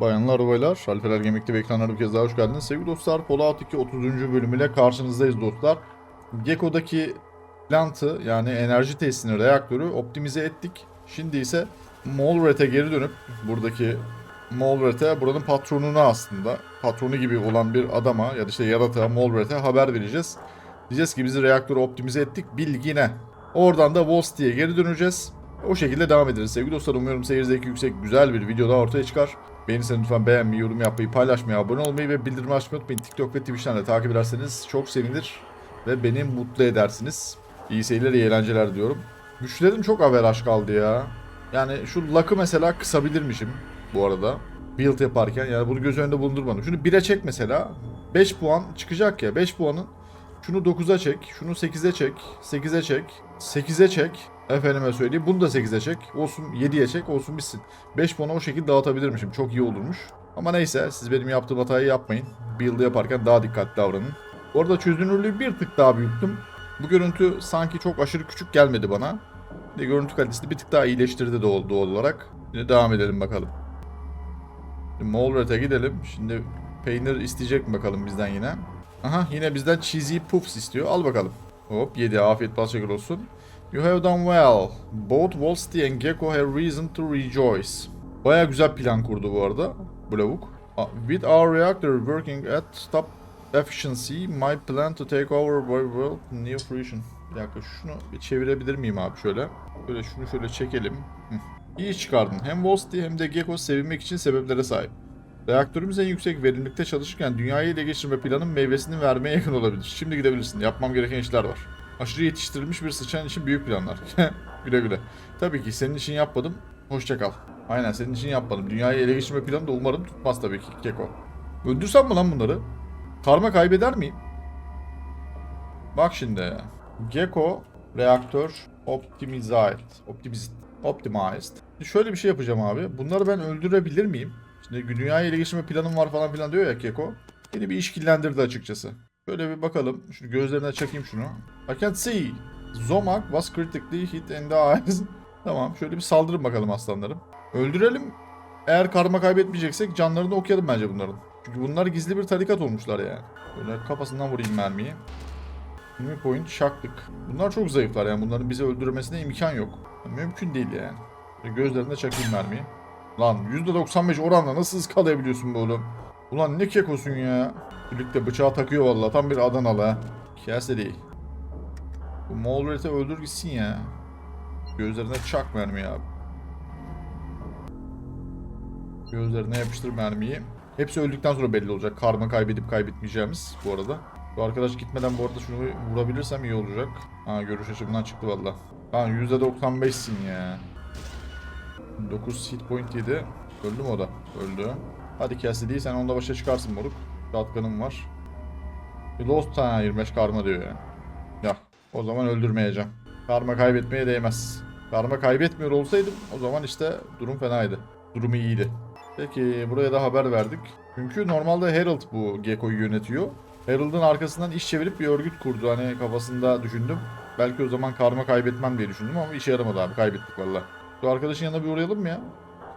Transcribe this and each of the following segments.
Bayanlar baylar, Alper Gemikli ve ekranlara bir kez daha hoş geldiniz. Sevgili dostlar, Fallout 2 30. bölümüyle karşınızdayız dostlar. Gecko'daki plantı yani enerji tesisini, reaktörü optimize ettik. Şimdi ise Molret'e geri dönüp buradaki Molret'e buranın patronuna aslında patronu gibi olan bir adama ya da işte yaratığa Molret'e haber vereceğiz. Diyeceğiz ki bizi reaktörü optimize ettik bilgine. Oradan da Volsti'ye geri döneceğiz. O şekilde devam ederiz. Sevgili dostlar umuyorum seyir zevki yüksek güzel bir video daha ortaya çıkar. Beğenirseniz lütfen beğenmeyi, yorum yapmayı, paylaşmayı, abone olmayı ve bildirim açmayı unutmayın. TikTok ve Twitch'ten de takip ederseniz çok sevinir ve beni mutlu edersiniz. İyi seyirler, iyi eğlenceler diyorum. Güçlerim çok averaj kaldı ya. Yani şu luck'ı mesela kısabilirmişim bu arada. Build yaparken yani bunu göz önünde bulundurmadım. Şunu 1'e çek mesela. 5 puan çıkacak ya. 5 puanın şunu 9'a çek, şunu 8'e çek, 8'e çek, 8'e çek. Efendime söyleyeyim bunu da 8'e çek. Olsun 7'ye çek olsun bitsin. 5 puanı o şekilde dağıtabilirmişim. Çok iyi olurmuş. Ama neyse siz benim yaptığım hatayı yapmayın. Build yaparken daha dikkatli davranın. Orada çözünürlüğü bir tık daha büyüttüm. Bu görüntü sanki çok aşırı küçük gelmedi bana. De görüntü kalitesini bir tık daha iyileştirdi doğal olarak. Şimdi devam edelim bakalım. Molret'e gidelim. Şimdi peynir isteyecek mi bakalım bizden yine. Aha yine bizden cheesy puffs istiyor. Al bakalım. Hop 7 afiyet bal şeker olsun. You have done well. Both Volsty and Gecko have reason to rejoice. Baya güzel plan kurdu bu arada. Bu lavuk. Uh, With our reactor working at top efficiency, my plan to take over by world new fruition. Bir dakika şunu bir çevirebilir miyim abi şöyle. Böyle şunu şöyle çekelim. İyi çıkardın. Hem Volsty hem de Gecko sevinmek için sebeplere sahip. Reaktörümüz en yüksek verimlilikte çalışırken dünyayı ele geçirme planın meyvesini vermeye yakın olabilir. Şimdi gidebilirsin. Yapmam gereken işler var. Aşırı yetiştirilmiş bir sıçan için büyük planlar. güle güle. Tabii ki senin için yapmadım. Hoşça kal. Aynen senin için yapmadım. Dünyayı ele geçirme planı da umarım tutmaz tabii ki Keko. Öldürsem mi lan bunları? Karma kaybeder miyim? Bak şimdi. Gecko reaktör optimized. Optimized. Optimized. Şöyle bir şey yapacağım abi. Bunları ben öldürebilir miyim? Şimdi dünyayı ele geçirme planım var falan filan diyor ya Keko. Beni bir işkillendirdi açıkçası. Şöyle bir bakalım. Şu gözlerine çekeyim şunu. I can't see. Zomak was critically hit in the eyes. tamam şöyle bir saldırın bakalım aslanlarım. Öldürelim. Eğer karma kaybetmeyeceksek canlarını okuyalım bence bunların. Çünkü bunlar gizli bir tarikat olmuşlar yani. Böyle kafasından vurayım mermiyi. 20 point şaklık. Bunlar çok zayıflar yani bunların bizi öldürmesine imkan yok. Mümkün değil yani. Böyle gözlerine çakayım mermiyi. Lan %95 oranla nasıl ıskalayabiliyorsun bu oğlum? Ulan ne kekosun ya. Birlikte bıçağı takıyor valla tam bir Adanalı ha. Kese değil. Bu Molret'i öldür gitsin ya. Gözlerine çak mermiyi abi. Gözlerine yapıştır mermiyi. Hepsi öldükten sonra belli olacak. Karma kaybedip kaybetmeyeceğimiz bu arada. Bu arkadaş gitmeden bu arada şunu vurabilirsem iyi olacak. Ha görüş açımdan çıktı valla. Tamam %95'sin ya. 9 hit point yedi. Öldü mü o da? Öldü. Hadi Cassidy sen onda başa çıkarsın moruk. Shotgun'ım var. Lost ha 25 karma diyor ya. Ya o zaman öldürmeyeceğim. Karma kaybetmeye değmez. Karma kaybetmiyor olsaydım o zaman işte durum fenaydı. Durum iyiydi. Peki buraya da haber verdik. Çünkü normalde Herald bu Gecko'yu yönetiyor. Herald'ın arkasından iş çevirip bir örgüt kurdu. Hani kafasında düşündüm. Belki o zaman karma kaybetmem diye düşündüm ama işe yaramadı abi. Kaybettik valla. Şu arkadaşın yanına bir uğrayalım mı ya?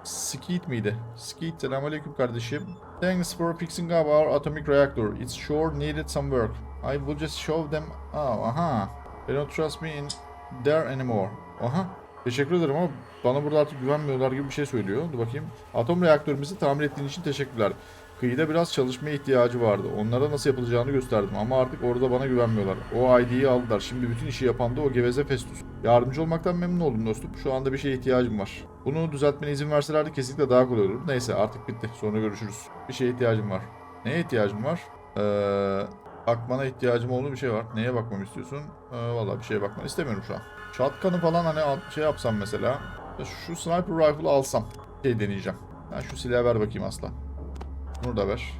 Skeet miydi? Skeet selamünaleyküm kardeşim. Thanks for fixing up our atomic reactor. It's sure needed some work. I will just show them... Oh, aha. They don't trust me in there anymore. Aha. Teşekkür ederim ama bana burada artık güvenmiyorlar gibi bir şey söylüyor. Dur bakayım. Atom reaktörümüzü tamir ettiğin için teşekkürler. Kıyıda biraz çalışmaya ihtiyacı vardı. Onlara nasıl yapılacağını gösterdim ama artık orada bana güvenmiyorlar. O ID'yi aldılar. Şimdi bütün işi yapan da o geveze Festus. Yardımcı olmaktan memnun oldum dostum. Şu anda bir şeye ihtiyacım var. Bunu düzeltmene izin verselerdi kesinlikle daha kolay olur. Neyse artık bitti. Sonra görüşürüz. Bir şeye ihtiyacım var. Neye ihtiyacım var? Ee, bakmana ihtiyacım olduğu bir şey var. Neye bakmamı istiyorsun? Ee, Valla bir şeye bakmanı istemiyorum şu an. Shotgun'ı falan hani şey yapsam mesela. Şu sniper rifle'ı alsam. Şey deneyeceğim. Ben şu silahı ver bakayım asla. Bunu da ver.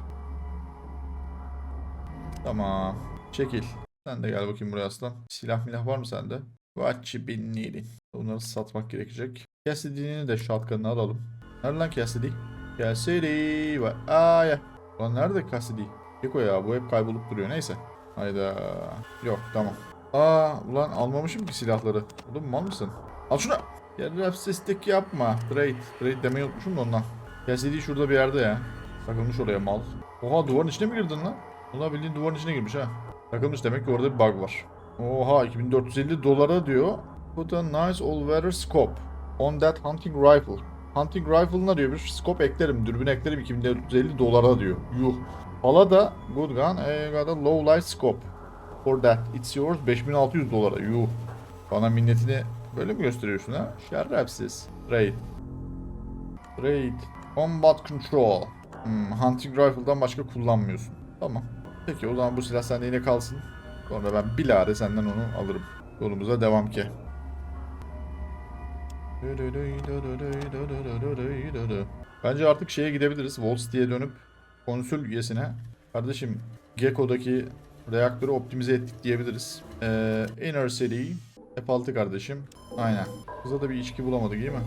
Tamam. Çekil. Sen de gel bakayım buraya aslan. Silah milah var mı sende? You been needing? Bunları satmak gerekecek. Cassidy'nin de shotgun'ını alalım. Nerede lan Cassidy? Cassidy. Vay. Aa. Lan nerede Cassidy? Geko ya bu hep kaybolup duruyor. Neyse. Hayda. Yok tamam. Aa ulan almamışım ki silahları. Oğlum mal mısın? Al şunu. Ya rapsistik yapma. Trade. Trade demeyi unutmuşum da ondan. Cassidy şurada bir yerde ya. Takılmış oraya mal. Oha duvarın içine mi girdin lan? Ulan bildiğin duvarın içine girmiş ha. Takılmış demek ki orada bir bug var. Oha 2450 dolara diyor. Put a nice all-weather scope on that hunting rifle. Hunting rifle'ına diyor bir scope eklerim, dürbün eklerim 2450 dolara diyor. Yuh. Hala da good gun, I got a low light scope. For that, it's yours 5600 dolara. Yuh. Bana minnetini böyle mi gösteriyorsun ha? Şerefsiz. Raid. Raid. Combat control. Hmm, hunting rifle'dan başka kullanmıyorsun. Tamam. Peki o zaman bu silah sende yine kalsın. Sonra ben bilare senden onu alırım. Yolumuza devam ki. Bence artık şeye gidebiliriz. Wall Street'e dönüp konsül üyesine kardeşim Gecko'daki reaktörü optimize ettik diyebiliriz. Ee, Inner City F6 kardeşim. Aynen. Kıza da bir içki bulamadık değil mi?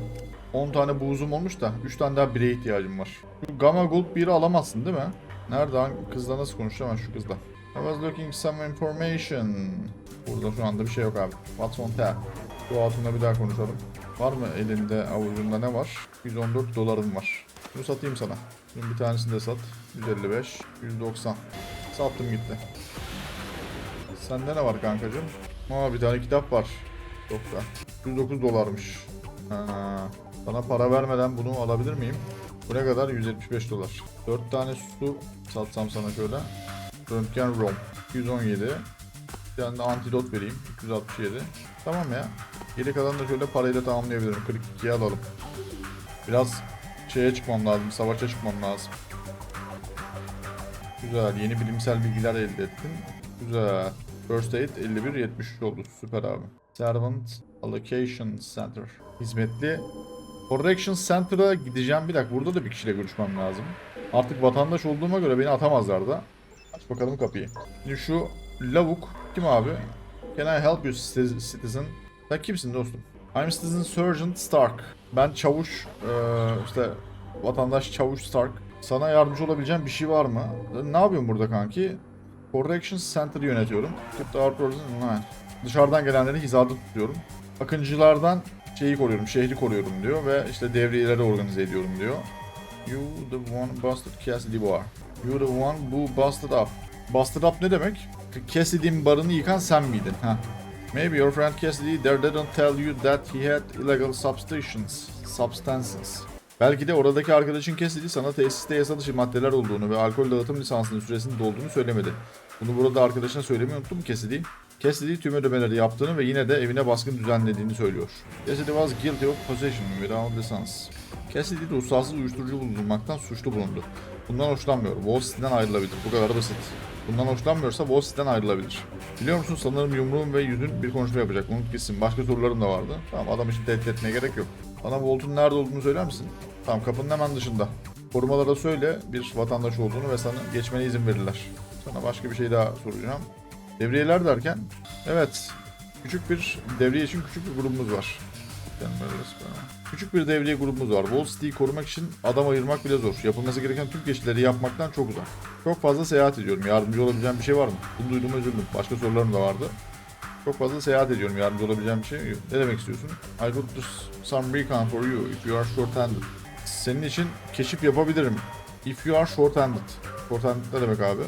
10 tane buzum olmuş da 3 tane daha bire ihtiyacım var. Şu Gamma Gold 1'i alamazsın değil mi? Nerede? Kızla nasıl konuşacağım ben şu kızla? I was looking some information. Burada şu anda bir şey yok abi. What's on tap? Şu altında bir daha konuşalım. Var mı elinde avucunda ne var? 114 dolarım var. Bunu satayım sana. Bunun bir tanesini de sat. 155, 190. Sattım gitti. Sende ne var kankacığım? Aa bir tane kitap var. Yok da. 109 dolarmış. Ha, sana para vermeden bunu alabilir miyim? Bu ne kadar? 175 dolar. 4 tane su satsam sana şöyle. Röntgen rom. 217. Bir tane de antidot vereyim. 267. Tamam ya. Geri kalan da şöyle parayla tamamlayabilirim. 42'ye alalım. Biraz şeye çıkmam lazım. Savaşa çıkmam lazım. Güzel. Yeni bilimsel bilgiler elde ettin. Güzel. First Aid 51 73 oldu. Süper abi. Servant Allocation Center. Hizmetli Correction Center'a gideceğim. Bir dakika burada da bir kişiyle görüşmem lazım. Artık vatandaş olduğuma göre beni atamazlar da. Aç bakalım kapıyı. Şimdi şu lavuk kim abi? Can I help you citizen? Sen kimsin dostum? I'm Citizen Sergeant Stark. Ben çavuş, eee, işte vatandaş çavuş Stark. Sana yardımcı olabileceğim bir şey var mı? Ne yapıyorum burada kanki? Correction Center'ı yönetiyorum. Keep the. Dışarıdan gelenleri hizada tutuyorum. Akıncılardan şeyi koruyorum, şehri koruyorum diyor ve işte devriyeleri organize ediyorum diyor. You the one busted Cassidy bar. You the one who busted up. Busted up ne demek? Cassidy'nin barını yıkan sen miydin? Ha. Maybe your friend Cassidy there didn't tell you that he had illegal substances. Substances. Belki de oradaki arkadaşın Cassidy sana tesiste yasa dışı maddeler olduğunu ve alkol dağıtım lisansının süresinin dolduğunu söylemedi. Bunu burada arkadaşına söylemeyi unuttun mu Cassidy? Cassidy tüm ödemeleri yaptığını ve yine de evine baskın düzenlediğini söylüyor. Cassidy was guilty of possession without license. Cassidy ruhsatsız uyuşturucu bulundurmaktan suçlu bulundu. Bundan hoşlanmıyor. Wall Street'ten ayrılabilir. Bu kadar basit. Bundan hoşlanmıyorsa Wall Street'ten ayrılabilir. Biliyor musun sanırım yumruğun ve yüzün bir konuşma yapacak. Unut gitsin. Başka sorularım da vardı. Tamam adam için tehdit etmeye gerek yok. Bana Walt'un nerede olduğunu söyler misin? Tamam kapının hemen dışında. Korumalara söyle bir vatandaş olduğunu ve sana geçmene izin verirler. Sana başka bir şey daha soracağım. Devriyeler derken evet küçük bir devriye için küçük bir grubumuz var. Küçük bir devriye grubumuz var. Wall Street'i korumak için adam ayırmak bile zor. Yapılması gereken tüm geçitleri yapmaktan çok uzak. Çok fazla seyahat ediyorum. Yardımcı olabileceğim bir şey var mı? Bunu duyduğuma üzüldüm. Başka sorularım da vardı. Çok fazla seyahat ediyorum. Yardımcı olabileceğim bir şey yok. Ne demek istiyorsun? I could do some recon for you if you are short-handed. Senin için keşif yapabilirim. If you are short-handed. Short-handed ne demek abi?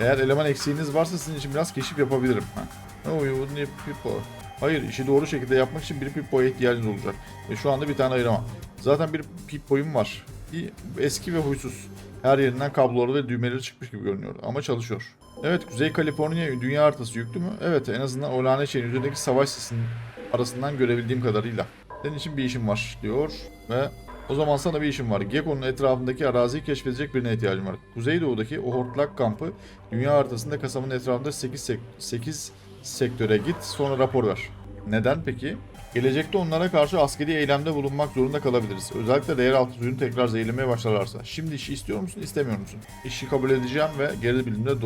Eğer eleman eksiğiniz varsa sizin için biraz keşif yapabilirim. Ha. Oh, you wouldn't need people. Hayır, işi doğru şekilde yapmak için bir Pip-Boy'a ihtiyacınız olacak. Ve şu anda bir tane ayıramam. Zaten bir Pip-Boy'um var. Bir eski ve huysuz. Her yerinden kabloları ve düğmeleri çıkmış gibi görünüyor ama çalışıyor. Evet, Kuzey Kaliforniya dünya haritası yüklü mü? Evet, en azından o lanet şeyin üzerindeki savaş sesinin arasından görebildiğim kadarıyla. Senin için bir işim var diyor ve o zaman sana bir işim var. Gekko'nun etrafındaki araziyi keşfedecek birine ihtiyacım var. Kuzeydoğu'daki o hortlak kampı dünya haritasında kasabanın etrafında 8, sek 8 sektöre git sonra rapor ver. Neden peki? Gelecekte onlara karşı askeri eylemde bulunmak zorunda kalabiliriz. Özellikle de yeraltı suyunu tekrar zehirlemeye başlarlarsa. Şimdi işi istiyor musun, istemiyor musun? İşi kabul edeceğim ve geri bilimde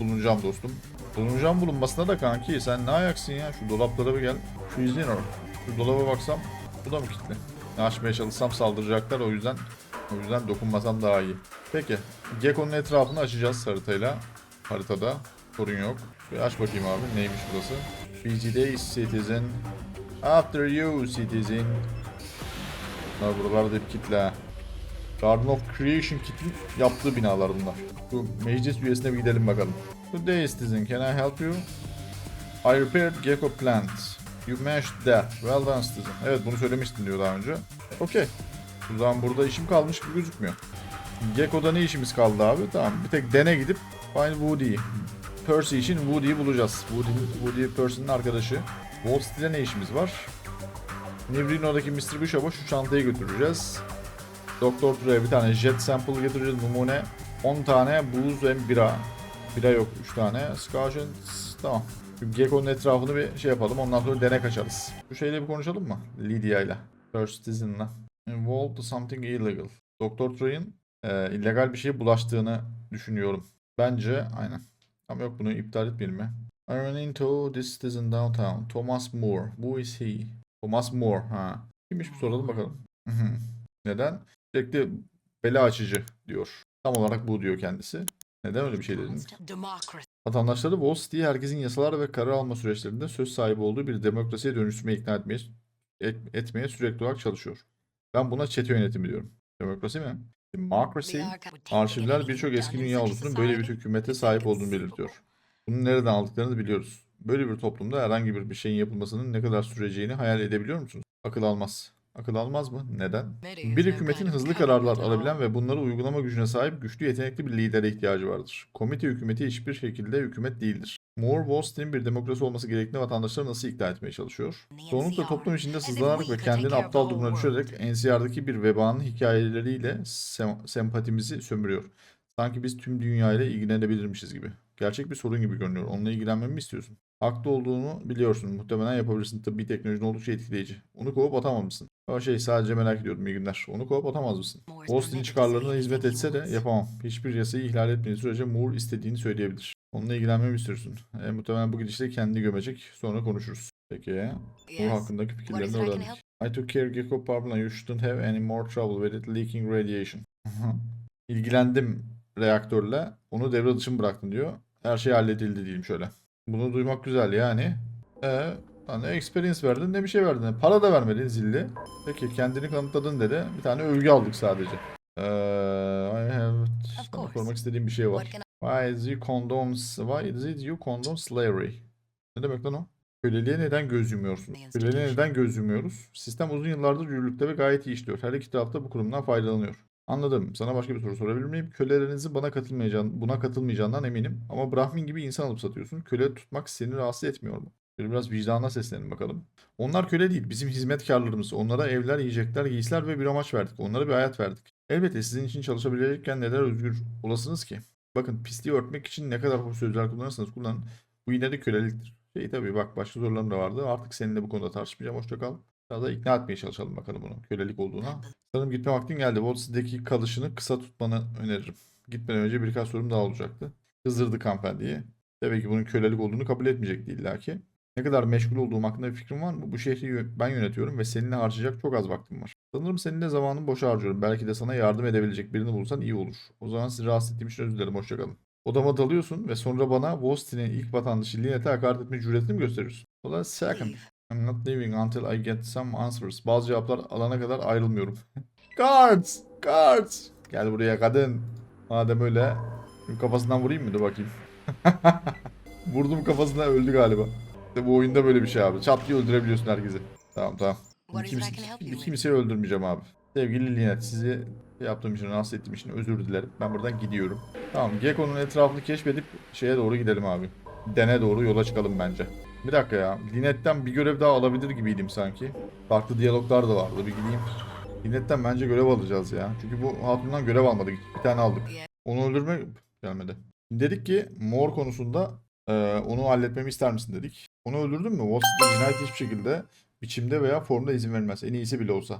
bulunacağım dostum. Bulunacağım bulunmasına da kanki sen ne ayaksın ya? Şu dolaplara bir gel. Şu izleyin orada. Şu dolaba baksam bu da mı kilitli? Ne açmaya çalışsam saldıracaklar o yüzden O yüzden dokunmasam daha iyi. Peki. Gecko'nun etrafını açacağız haritayla. Haritada. Sorun yok. Bir aç bakayım abi. Neymiş burası? BGD Citizen. After you Citizen. Bunlar buralarda hep kitle. Garden of Creation kit'in yaptığı binalar bunlar. Şu meclis üyesine bir gidelim bakalım. Good day Citizen. Can I help you? I repaired Gecko plants. You mashed that. Well done Citizen. Evet bunu söylemiştin diyor daha önce. Okey. O zaman burada işim kalmış gibi gözükmüyor. Gecko'da ne işimiz kaldı abi? Tamam bir tek dene gidip Find Woody'yi. Percy için Woody'yi bulacağız. Woody, Woody Percy'nin arkadaşı. Wall Street'te ne işimiz var? Nevrino'daki Mr. Bishop'a şu çantayı götüreceğiz. Doktor Dre'ye bir tane jet sample getireceğiz numune. 10 tane buz ve bira. Bira yok 3 tane. And... Tamam. Gecko'nun etrafını bir şey yapalım. Ondan sonra dene kaçarız. Şu şeyle bir konuşalım mı? Lydia ile. First Citizen'la. Involved something illegal. Doktor Troy'un e, illegal bir şeye bulaştığını düşünüyorum. Bence aynen. Ama yok bunu iptal etmeyelim ya. I ran into this citizen downtown. Thomas Moore. Who is he? Thomas Moore. Ha. Kimmiş bir soralım bakalım. Neden? Sürekli bela açıcı diyor. Tam olarak bu diyor kendisi. Neden öyle bir şey dedin? Vatandaşları Wall Street'i herkesin yasalar ve karar alma süreçlerinde söz sahibi olduğu bir demokrasiye dönüştürmeye ikna etmeye, et- etmeye sürekli olarak çalışıyor. Ben buna çete yönetimi diyorum. Demokrasi mi? The arşivler birçok eski dünya ulusunun böyle bir hükümete sahip olduğunu belirtiyor. Bunu nereden aldıklarını biliyoruz. Böyle bir toplumda herhangi bir bir şeyin yapılmasının ne kadar süreceğini hayal edebiliyor musunuz? Akıl almaz. Akıl almaz mı? Neden? Bir hükümetin hızlı kararlar alabilen ve bunları uygulama gücüne sahip güçlü yetenekli bir lidere ihtiyacı vardır. Komite hükümeti hiçbir şekilde hükümet değildir. Moore, Wall Street'in bir demokrasi olması gerektiğini vatandaşları nasıl ikna etmeye çalışıyor? Çoğunlukla toplum içinde sızlanarak ve kendini aptal durumuna düşürerek NCR'daki bir vebanın hikayeleriyle sem- sempatimizi sömürüyor. Sanki biz tüm dünyayla ilgilenebilirmişiz gibi. Gerçek bir sorun gibi görünüyor. Onunla ilgilenmemi mi istiyorsun? Haklı olduğunu biliyorsun. Muhtemelen yapabilirsin. Tıbbi teknolojinin oldukça etkileyici. Onu kovup atamamışsın. O şey sadece merak ediyorum iyi günler. Onu kovup atamaz mısın? Street'in çıkarlarına hizmet etse de yapamam. Hiçbir yasayı ihlal etmediği sürece Moore istediğini söyleyebilir. Onunla ilgilenmemi istiyorsun. E, muhtemelen bu gidişle kendini gömecek. Sonra konuşuruz. Peki. Yes. hakkındaki fikirlerini öğrendik. I took care Gecko Parbula. You shouldn't have any more trouble with it leaking radiation. İlgilendim reaktörle. Onu devre dışı bıraktın diyor. Her şey halledildi diyeyim şöyle. Bunu duymak güzel yani. E, ne experience verdin ne bir şey verdin. Para da vermedin zilli. Peki kendini kanıtladın dedi. Bir tane övgü aldık sadece. Eee I have sana sormak istediğim bir şey var. Why is you condoms Why is it you condone slavery? Ne demek lan o? Köleliğe neden göz yumuyorsun? Köleliğe neden göz yumuyoruz? Sistem uzun yıllardır yürürlükte ve gayet iyi işliyor. Her iki taraf da bu kurumdan faydalanıyor. Anladım. Sana başka bir soru sorabilir miyim? Kölelerinizin bana katılmayacağın, buna katılmayacağından eminim. Ama Brahmin gibi insan alıp satıyorsun. Köle tutmak seni rahatsız etmiyor mu? Şöyle biraz vicdanına seslenin bakalım. Onlar köle değil. Bizim hizmetkarlarımız. Onlara evler, yiyecekler, giysiler ve bir amaç verdik. Onlara bir hayat verdik. Elbette sizin için çalışabilecekken neden özgür olasınız ki? Bakın pisliği örtmek için ne kadar hoş sözler kullanırsanız kullanın. Bu yine de köleliktir. Şey tabii bak başka sorularım da vardı. Artık seninle bu konuda tartışmayacağım. Hoşça kal. Biraz da ikna etmeye çalışalım bakalım bunu. Kölelik olduğuna. Sanırım gitme vaktin geldi. Wolfs'deki kalışını kısa tutmanı öneririm. Gitmeden önce birkaç sorum daha olacaktı. Kızdırdık hanımefendiyi. Tabii ki bunun kölelik olduğunu kabul etmeyecekti illaki. Ne kadar meşgul olduğum hakkında bir fikrim var mı? Bu şehri ben yönetiyorum ve seninle harcayacak çok az vaktim var. Sanırım seninle zamanımı boşa harcıyorum. Belki de sana yardım edebilecek birini bulursan iyi olur. O zaman sizi rahatsız ettiğim için özür dilerim. Hoşçakalın. Odama dalıyorsun ve sonra bana Street'in ilk vatandaşı Lynette'e hakaret etme cüretini mi gösteriyorsun? O da second. I'm not leaving until I get some answers. Bazı cevaplar alana kadar ayrılmıyorum. Guards! Guards! Gel buraya kadın. Madem öyle. Şimdi kafasından vurayım mı? Dur bakayım. Vurdum kafasına öldü galiba. İşte bu oyunda böyle bir şey abi. Çat diye öldürebiliyorsun herkesi. Tamam tamam. I Kimse, bir kimseyi öldürmeyeceğim abi. Sevgili Linet sizi yaptığım için, rahatsız ettiğim için özür dilerim. Ben buradan gidiyorum. Tamam Gecko'nun etrafını keşfedip şeye doğru gidelim abi. Dene doğru yola çıkalım bence. Bir dakika ya. Linet'ten bir görev daha alabilir gibiydim sanki. Farklı diyaloglar da vardı. Bir gideyim. Linet'ten bence görev alacağız ya. Çünkü bu hatundan görev almadık. Bir tane aldık. Onu öldürme gelmedi. Dedik ki mor konusunda e, onu halletmemi ister misin dedik. Onu öldürdün mü? Street cinayet hiçbir şekilde biçimde veya formda izin verilmez. En iyisi bile olsa.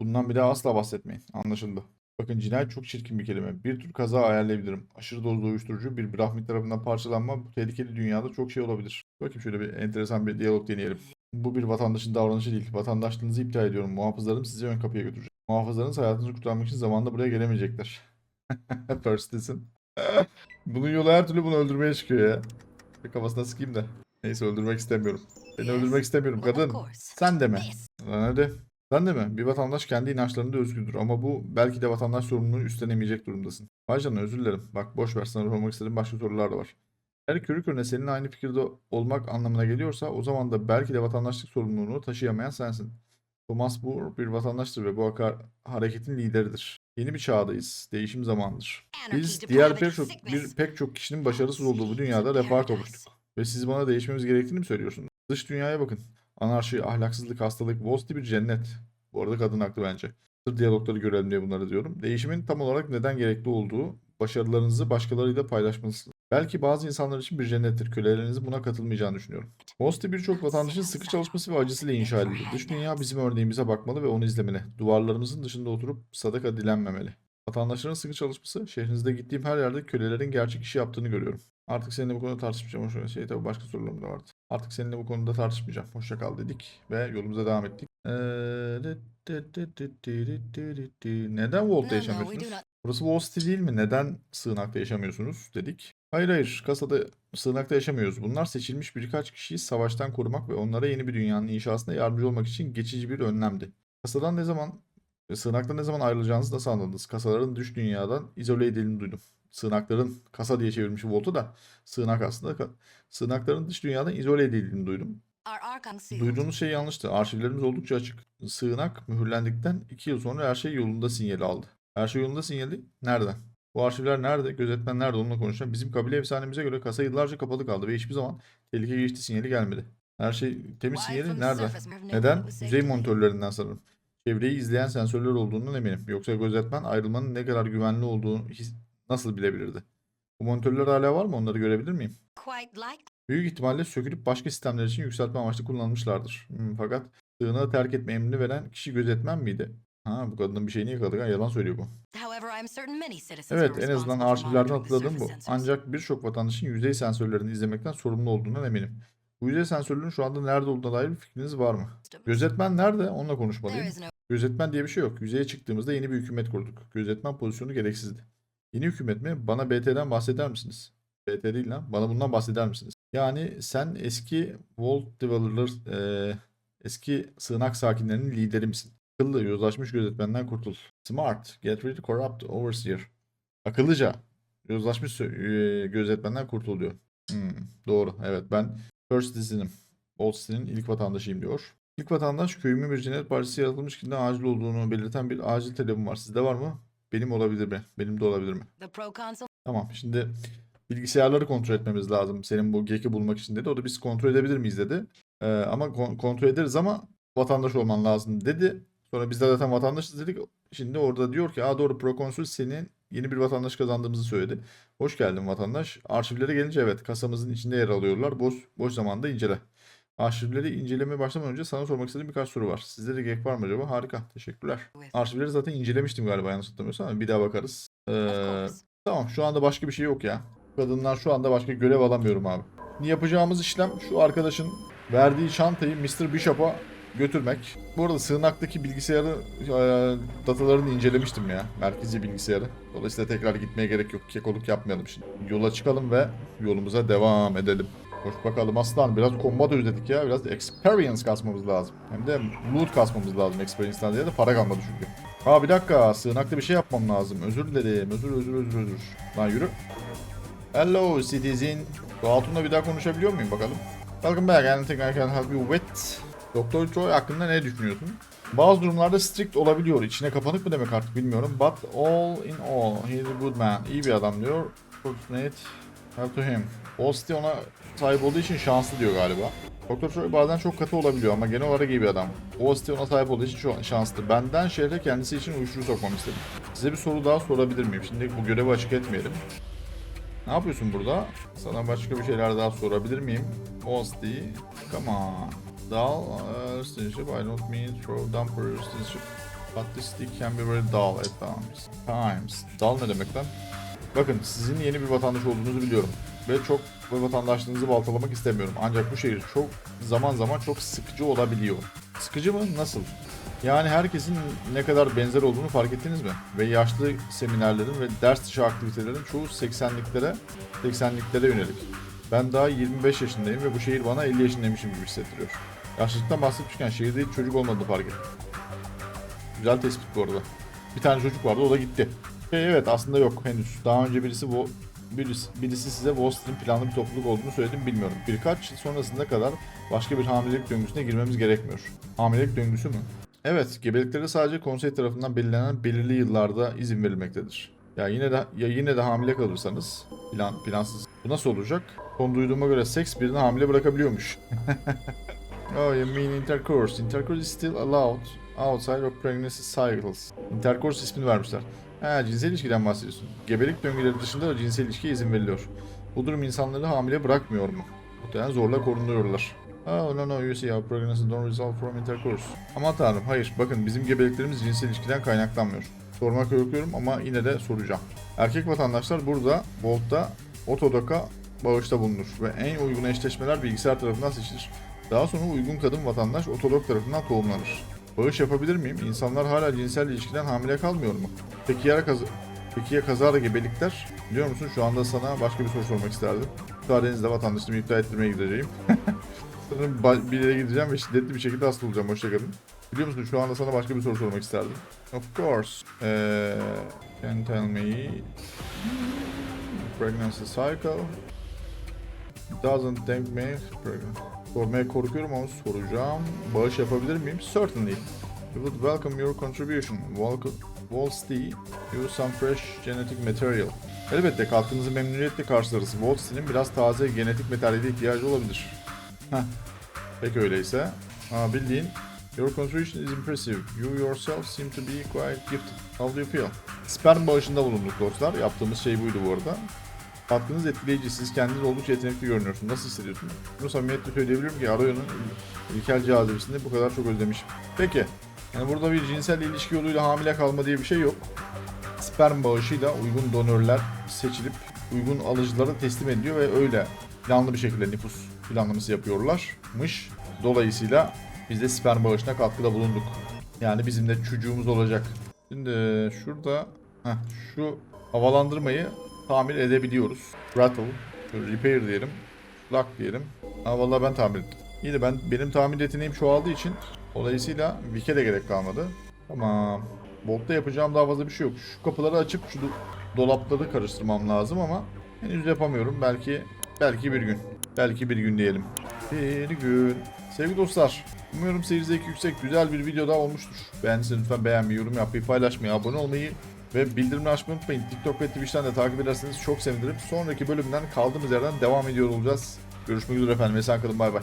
Bundan bir daha asla bahsetmeyin. Anlaşıldı. Bakın cinayet çok çirkin bir kelime. Bir tür kaza ayarlayabilirim. Aşırı dozda uyuşturucu bir Brahmin tarafından parçalanma bu tehlikeli dünyada çok şey olabilir. Bakayım şöyle bir enteresan bir diyalog deneyelim. Bu bir vatandaşın davranışı değil. Vatandaşlığınızı iptal ediyorum. Muhafızlarım sizi ön kapıya götürecek. Muhafızlarınız hayatınızı kurtarmak için zamanında buraya gelemeyecekler. First citizen. Bunun yolu her türlü bunu öldürmeye çıkıyor ya. Bir kafasına sıkayım da. Neyse öldürmek istemiyorum. Yes. öldürmek istemiyorum kadın. Sen de mi? Lan hadi. Sen de mi? Bir vatandaş kendi inançlarında özgürdür ama bu belki de vatandaş sorumluluğunu üstlenemeyecek durumdasın. Vay canına özür dilerim. Bak boş ver sana sormak istediğim başka sorular da var. Eğer körü körüne seninle aynı fikirde olmak anlamına geliyorsa o zaman da belki de vatandaşlık sorumluluğunu taşıyamayan sensin. Thomas More bir vatandaştır ve bu haka- hareketin lideridir. Yeni bir çağdayız. Değişim zamanıdır. Biz diğer pek çok, bir, pek çok kişinin başarısız olduğu bu dünyada refaha kavuştuk. Ve siz bana değişmemiz gerektiğini mi söylüyorsunuz? Dış dünyaya bakın. Anarşi, ahlaksızlık, hastalık, Vosti bir cennet. Bu arada kadın haklı bence. Sır diyalogları görelim diye bunları diyorum. Değişimin tam olarak neden gerekli olduğu, başarılarınızı başkalarıyla paylaşmalısınız. Belki bazı insanlar için bir cennettir. Kölelerinizin buna katılmayacağını düşünüyorum. Vosti birçok vatandaşın sıkı çalışması ve acısıyla inşa edildi. Dış dünya bizim örneğimize bakmalı ve onu izlemeli. Duvarlarımızın dışında oturup sadaka dilenmemeli. Vatandaşların sıkı çalışması, şehrinizde gittiğim her yerde kölelerin gerçek işi yaptığını görüyorum. Artık seninle bu konuda tartışmayacağım. Hoş Şey tabii başka sorularım da vardı. Artık seninle bu konuda tartışmayacağım. Hoşça kal dedik ve yolumuza devam ettik. Neden Volt'ta yaşamıyorsunuz? Burası Wall City değil mi? Neden sığınakta yaşamıyorsunuz dedik. Hayır hayır kasada sığınakta yaşamıyoruz. Bunlar seçilmiş birkaç kişiyi savaştan korumak ve onlara yeni bir dünyanın inşasına yardımcı olmak için geçici bir önlemdi. Kasadan ne zaman, sığınaktan ne zaman ayrılacağınızı nasıl anladınız? Kasaların düş dünyadan izole edildiğini duydum. Sığınakların kasa diye çevirmiş Volt'u da sığınak aslında. Sığınakların dış dünyadan izole edildiğini duydum. Duyduğunuz şey yanlıştı. Arşivlerimiz oldukça açık. Sığınak mühürlendikten 2 yıl sonra her şey yolunda sinyali aldı. Her şey yolunda sinyali nereden? Bu arşivler nerede? Gözetmen nerede? Onunla konuşacağım. Bizim kabile efsanemize göre kasa yıllarca kapalı kaldı ve hiçbir zaman tehlike geçti sinyali gelmedi. Her şey temiz sinyali nerede? Neden? Yüzey monitörlerinden sanırım. Çevreyi izleyen sensörler olduğundan eminim. Yoksa gözetmen ayrılmanın ne kadar güvenli olduğunu his- nasıl bilebilirdi? Bu monitörler hala var mı? Onları görebilir miyim? Büyük ihtimalle sökülüp başka sistemler için yükseltme amaçlı kullanılmışlardır. Hmm, fakat sığınağı terk etme emrini veren kişi gözetmen miydi? Ha bu kadının bir şeyini yakaladık ha yalan söylüyor bu. Evet en azından arşivlerden hatırladığım bu. Ancak birçok vatandaşın yüzey sensörlerini izlemekten sorumlu olduğundan eminim. Bu yüzey sensörlerin şu anda nerede olduğuna dair bir fikriniz var mı? Gözetmen nerede? Onunla konuşmalıyım. Gözetmen diye bir şey yok. Yüzeye çıktığımızda yeni bir hükümet kurduk. Gözetmen pozisyonu gereksizdi. Yeni hükümet mi? Bana BT'den bahseder misiniz? BT değil lan. Bana bundan bahseder misiniz? Yani sen eski Vault Dweller, eee, eski sığınak sakinlerinin lideri misin? Akıllı, yozlaşmış gözetmenden kurtul. Smart, get rid corrupt overseer. Akıllıca, yozlaşmış eee, gözetmenden kurtul diyor. Hmm, doğru, evet ben First Citizen'im. Vault City'nin ilk vatandaşıyım diyor. İlk vatandaş köyümün bir cennet partisi yaratılmış ki acil olduğunu belirten bir acil telefon var. Sizde var mı? Benim olabilir mi? Benim de olabilir mi? Tamam şimdi bilgisayarları kontrol etmemiz lazım. Senin bu Gek'i bulmak için dedi. O da biz kontrol edebilir miyiz dedi. Ee, ama kon- kontrol ederiz ama vatandaş olman lazım dedi. Sonra biz de zaten vatandaşız dedik. Şimdi orada diyor ki Aa doğru prokonsül senin yeni bir vatandaş kazandığımızı söyledi. Hoş geldin vatandaş. Arşivlere gelince evet kasamızın içinde yer alıyorlar. Boş, boş zamanda incele. Arşivleri incelemeye başlamadan önce sana sormak istediğim birkaç soru var. Sizde de Gek var mı acaba? Harika. Teşekkürler. Arşivleri zaten incelemiştim galiba yanlış hatırlamıyorsam ama bir daha bakarız. Ee, tamam şu anda başka bir şey yok ya. Kadından şu anda başka görev alamıyorum abi. Şimdi yapacağımız işlem şu arkadaşın verdiği çantayı Mr. Bishop'a götürmek. Bu arada sığınaktaki bilgisayarı e, datalarını incelemiştim ya. Merkezi bilgisayarı. Dolayısıyla tekrar gitmeye gerek yok. Kekoluk yapmayalım şimdi. Yola çıkalım ve yolumuza devam edelim. Hoş bakalım aslan. Biraz combat özledik ya. Biraz experience kasmamız lazım. Hem de loot kasmamız lazım experience'dan diye de para kalmadı çünkü. Ha bir dakika. Sığınakta bir şey yapmam lazım. Özür dilerim. Özür özür özür özür. Lan yürü. Hello citizen. Bu Hatun'la bir daha konuşabiliyor muyum bakalım? Welcome back. Anything I can help you with? Doktor Troy hakkında ne düşünüyorsun? Bazı durumlarda strict olabiliyor. İçine kapanık mı demek artık bilmiyorum. But all in all, he's a good man. İyi bir adam diyor. Fortunate. Help to him. Osti ona sahip olduğu için şanslı diyor galiba. Doktor Troy bazen çok katı olabiliyor ama genel olarak iyi bir adam. Osti ona sahip olduğu için şu şanslı. Benden şehre kendisi için uyuşturucu sokmamı istedi. Size bir soru daha sorabilir miyim? Şimdi bu görevi açık etmeyelim. Ne yapıyorsun burada? Sana başka bir şeyler daha sorabilir miyim? Osti. Come on. Dull uh. I don't mean throw dumper citizenship. But this stick can be very dull at times. Times. Dull ne demek lan? Bakın sizin yeni bir vatandaş olduğunuzu biliyorum. Ve çok vatandaşlığınızı baltalamak istemiyorum. Ancak bu şehir çok zaman zaman çok sıkıcı olabiliyor. Sıkıcı mı? Nasıl? Yani herkesin ne kadar benzer olduğunu fark ettiniz mi? Ve yaşlı seminerlerin ve ders dışı aktivitelerin çoğu 80'liklere 80'liklere yönelik. Ben daha 25 yaşındayım ve bu şehir bana 50 yaşındaymışım gibi hissettiriyor. Yaşlılıktan bahsetmişken şehirde hiç çocuk olmadığını fark ettim. Güzel tespit bu arada. Bir tane çocuk vardı o da gitti. E, evet aslında yok henüz. Daha önce birisi bu birisi, birisi size Wall Street'in planlı bir topluluk olduğunu söyledim bilmiyorum. Birkaç yıl sonrasında kadar başka bir hamilelik döngüsüne girmemiz gerekmiyor. Hamilelik döngüsü mü? Evet, gebeliklere sadece konsey tarafından belirlenen belirli yıllarda izin verilmektedir. Ya yine de ya yine de hamile kalırsanız plan plansız. Bu nasıl olacak? Son duyduğuma göre seks birini hamile bırakabiliyormuş. oh, you mean intercourse. Intercourse is still allowed outside of pregnancy cycles. Intercourse ismini vermişler. Ha, cinsel ilişkiden bahsediyorsun. Gebelik döngüleri dışında da cinsel ilişkiye izin veriliyor. Bu durum insanları hamile bırakmıyor mu? Muhtemelen zorla korunuyorlar. Oh no no you see our pregnancy don't result from intercourse. Aman tanrım hayır bakın bizim gebeliklerimiz cinsel ilişkiden kaynaklanmıyor. Sormak korkuyorum ama yine de soracağım. Erkek vatandaşlar burada Volt'ta Otodoc'a bağışta bulunur ve en uygun eşleşmeler bilgisayar tarafından seçilir. Daha sonra uygun kadın vatandaş Otodok tarafından tohumlanır. Bağış yapabilir miyim? İnsanlar hala cinsel ilişkiden hamile kalmıyor mu? Peki ya, kaz Peki ya kazara gebelikler? Biliyor musun şu anda sana başka bir soru sormak isterdim. Müsaadenizle vatandaşlığımı iptal ettirmeye gideceğim. Sanırım bir yere gideceğim ve şiddetli bir şekilde hasta olacağım. Hoşçakalın. Biliyor musun şu anda sana başka bir soru sormak isterdim. Of course. Eee... Can tell me... Pregnancy cycle... Doesn't think me pregnant. Sormaya korkuyorum ama soracağım. Bağış yapabilir miyim? Certainly. We would welcome your contribution. Wolstey, use some fresh genetic material. Elbette katkınızı memnuniyetle karşılarız. Wolstey'nin biraz taze genetik materyale ihtiyacı olabilir. Heh. Peki öyleyse. Ha, bildiğin Your contribution is impressive. You yourself seem to be quite gifted. How do you feel? Sperm bağışında bulunduk dostlar. Yaptığımız şey buydu bu arada. Katkınız etkileyici. Siz kendiniz oldukça yetenekli görünüyorsunuz. Nasıl hissediyorsunuz? Bunu samimiyetle söyleyebilirim ki Arroyo'nun ilkel cazibesini bu kadar çok özlemişim. Peki. Yani burada bir cinsel ilişki yoluyla hamile kalma diye bir şey yok. Sperm bağışıyla uygun donörler seçilip uygun alıcılara teslim ediliyor ve öyle planlı bir şekilde nüfus planlaması yapıyorlarmış. Dolayısıyla biz de sperm bağışına katkıda bulunduk. Yani bizim de çocuğumuz olacak. Şimdi şurada heh, şu havalandırmayı tamir edebiliyoruz. Rattle, repair diyelim. Lock diyelim. Ha vallahi ben tamir ettim. İyi de ben benim tamir yeteneğim çoğaldığı için dolayısıyla Vike de gerek kalmadı. Tamam. Bolt'ta yapacağım daha fazla bir şey yok. Şu kapıları açıp şu do- dolapları karıştırmam lazım ama henüz yapamıyorum. Belki belki bir gün. Belki bir gün diyelim. Bir gün. Sevgili dostlar, umuyorum seyir zevki yüksek güzel bir video daha olmuştur. Beğendiyseniz lütfen beğenmeyi, yorum yapmayı, paylaşmayı, abone olmayı ve bildirimleri açmayı unutmayın. TikTok ve Twitch'ten de takip ederseniz çok sevinirim. Sonraki bölümden kaldığımız yerden devam ediyor olacağız. Görüşmek üzere efendim. Esen kalın bay bay.